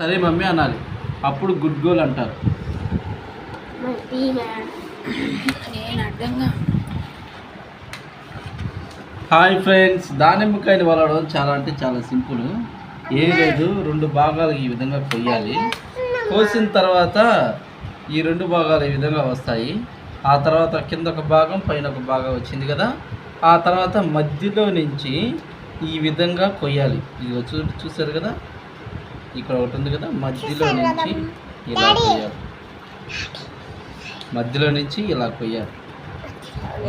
సరే మమ్మీ అనాలి. అప్పుడు గుడ్ గోల్ అంటారు. హాయ్ ఫ్రెండ్స్ దానిమ్మకాయని వలడం చాలా అంటే చాలా సింపుల్. ఏం లేదు రెండు భాగాలు ఈ విధంగా కొయ్యాలి. కోసిన తర్వాత ఈ రెండు భాగాలు ఈ విధంగా వస్తాయి. ఆ తర్వాత కింద ఒక భాగం పైన ఒక భాగం వచ్చింది కదా? ఆ తర్వాత మధ్యలో నుంచి ఈ విధంగా కొయ్యాలి. ఇది చూ చూసారు కదా? ఇక్కడ ఒకటి ఉంది కదా మధ్యలో నుంచి ఇలా కొయ్యాలి. మధ్యలో నుంచి ఇలా కొయ్యాలి.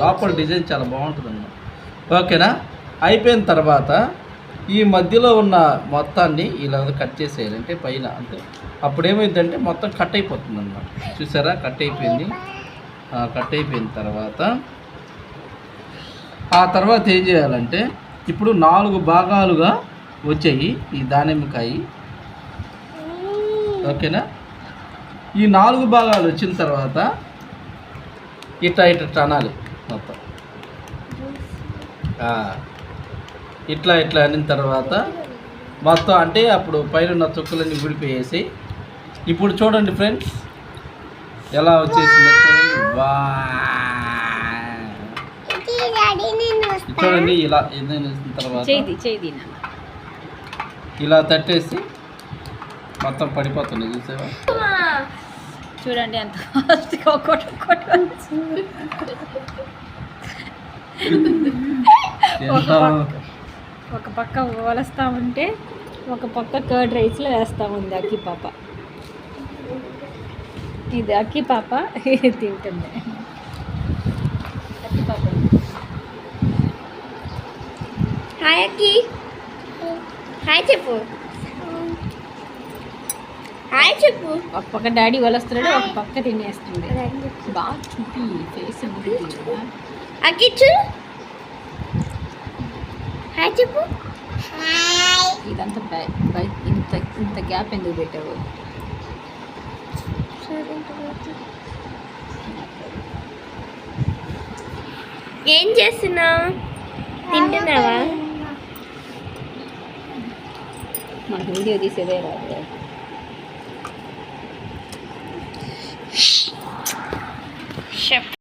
లోపల డిజైన్ చాలా బాగుంటుంది అన్నమాట ఓకేనా? అయిపోయిన తర్వాత ఈ మధ్యలో ఉన్న మొత్తాన్ని ఇలా కట్ చేసేయాలి. అంటే పైన అంటే అప్పుడు ఏమైందంటే మొత్తం కట్ అయిపోతుంది అన్నమాట చూసారా? కట్ అయిపోయింది. కట్ అయిపోయిన తర్వాత ఆ తర్వాత ఏం చేయాలంటే ఇప్పుడు నాలుగు భాగాలుగా వచ్చాయి ఈ దానిమ్మకాయ. ఓకేనా? ఈ నాలుగు భాగాలు వచ్చిన తర్వాత ఇట్లా ఇట్లా అనాలి మొత్తం. ఇట్లా ఇట్లా అనిన తర్వాత మొత్తం అంటే అప్పుడు పైన ఉన్న తొక్కులన్నీ విడిపోయేసి ఇప్పుడు చూడండి ఫ్రెండ్స్ ఎలా వచ్చేసిందో చూడండి. ఇలా ఏదైనా తర్వాత ఇలా తట్టేసి మొత్తం పడిపోతుంది చూసావా? చూడండి ఎంత ఫాస్ట్గా ఒక్కొక్కటి ఒక పక్క ఓలస్తా ఉంటే ఒక పక్క కర్డ్ రైస్లో వేస్తూ ఉంది అక్కి పాప. ఇది అక్కి పాప ఇది తింటుంది. అక్కి పాప. హాయ్ అక్కి. హాయ్ చెప్పు. హాయ్ చెప్పు. ఒక పక్క డాడీ వలస్తున్నాడు ఒక పక్క తినేస్తుంది. బాగా చూపి ఫేస్ ఉంటుంది అక్కి చూ హాయ్ చెప్పు. ఇదంతా బై- బై- ఇంత ఇంత గ్యాప్ ఎందుకు పెట్టావు? ఏం చేస్తున్నావు? తింటున్నావా? మనకు వీడియో తీసేదే రాదు. встречи.